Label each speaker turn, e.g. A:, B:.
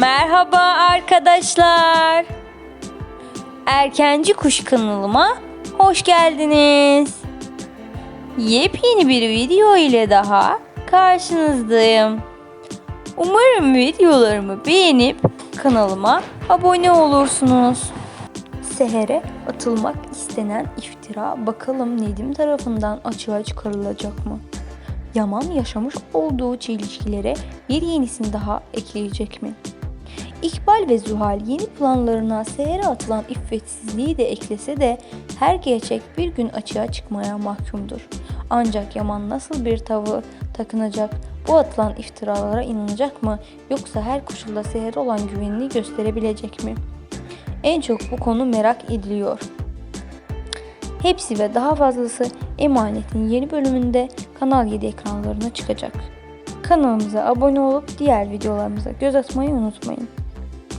A: Merhaba arkadaşlar. Erkenci Kuş kanalıma hoş geldiniz. Yepyeni bir video ile daha karşınızdayım. Umarım videolarımı beğenip kanalıma abone olursunuz. Seher'e atılmak istenen iftira bakalım Nedim tarafından açığa çıkarılacak mı? Yaman yaşamış olduğu çelişkilere bir yenisini daha ekleyecek mi? İkbal ve Zuhal yeni planlarına Seher'e atılan iffetsizliği de eklese de her gerçek bir gün açığa çıkmaya mahkumdur. Ancak Yaman nasıl bir tavır takınacak, bu atılan iftiralara inanacak mı yoksa her koşulda Seher'e olan güvenini gösterebilecek mi? En çok bu konu merak ediliyor. Hepsi ve daha fazlası Emanet'in yeni bölümünde Kanal 7 ekranlarına çıkacak. Kanalımıza abone olup diğer videolarımıza göz atmayı unutmayın.